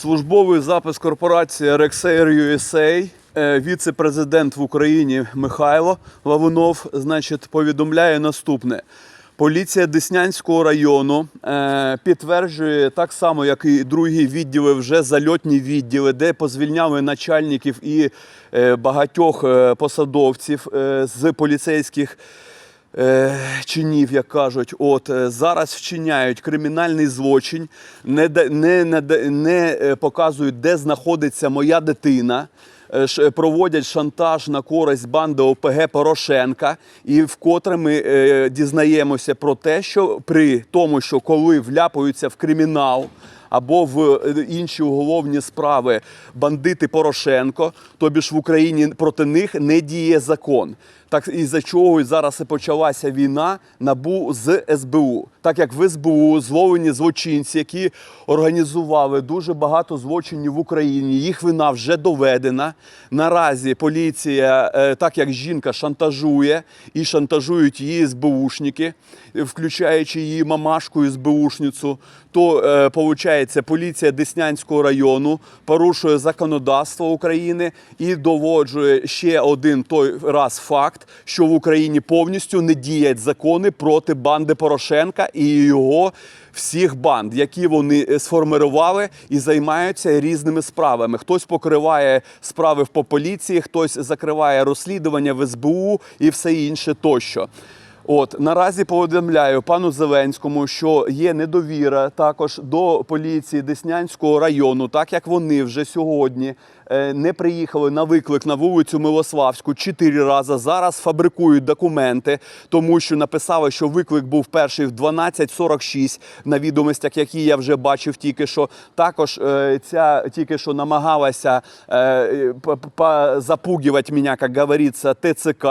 Службовий запис корпорації Rexair USA. Е, Віце-президент в Україні Михайло Лавунов значить, повідомляє наступне. Поліція Деснянського району е, підтверджує так само, як і другі відділи, вже зальотні відділи, де позвільняли начальників і е, багатьох посадовців з поліцейських чинів, як кажуть, от е, зараз вчиняють кримінальний злочин, не, не, не, не е, показують, де знаходиться моя дитина. е, Проводять шантаж на користь банди ОПГ Порошенка, і вкотре ми е, дізнаємося про те, що при тому, що коли вляпаються в кримінал або в е, інші уголовні справи бандити Порошенко, тобі ж в Україні проти них не діє закон. Так із за чого зараз і почалася війна набу з СБУ, так як в СБУ зловлені злочинці, які організували дуже багато злочинів в Україні. Їх вина вже доведена. Наразі поліція, е, так як жінка шантажує і шантажують її СБУшники, включаючи її мамашку СБУшницю, то е, виходить, поліція Деснянського району порушує законодавство України і доводжує ще один той раз факт, що в Україні повністю не діють закони проти банди Порошенка і його всіх банд, які вони е, сформирували і займаються різними справами. Хтось покриває справи по поліції, хтось закриває розслідування в СБУ і все інше тощо. От наразі повідомляю пану Зеленському, що є недовіра також до поліції Деснянського району, так як вони вже сьогодні не приїхали на виклик на вулицю Милославську чотири рази. Зараз фабрикують документи, тому що написали, що виклик був перший в 12.46 на відомостях, які я вже бачив тільки що. Також е, ця тільки що намагалася е, запугивать меня, как говорится, ТЦК,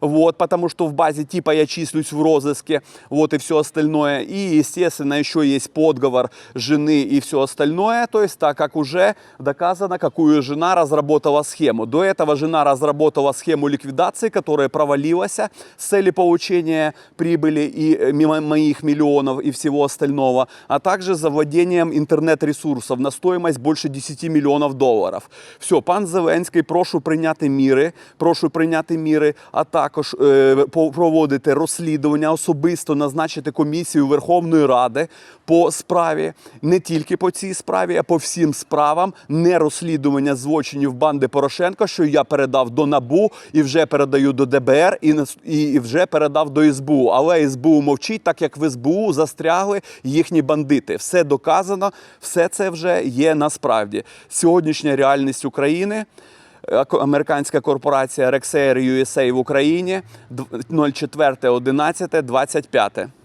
вот, потому что в базе типа я числюсь в розыске, вот, и все остальное. И, естественно, еще есть подговор жены и все остальное, то есть так как уже доказано, какую жена разработала схему. До этого жена разработала схему ликвидации, которая провалилась с целью получения прибыли и э, мимо моих миллионов и всего остального, а также за владением интернет-ресурсов на стоимость больше 10 миллионов доларів. Все, пан Зеленський, прошу прийняти міри, прошу прийняти міри, а також е, по- проводити розслідування, особисто назначити комісію Верховної Ради по справі, не тільки по цій справі, а по всім справам, не розслідування злочинів банди Порошенка, що я передав до НАБУ і вже передаю до ДБР, і, і вже передав до СБУ. Але СБУ мовчить, так як в СБУ застрягли їхні бандити. Все доказано, все це вже є насправді. Сьогоднішня реальність України. е, Американська корпорація Rexair USA в Україні 04.11.25.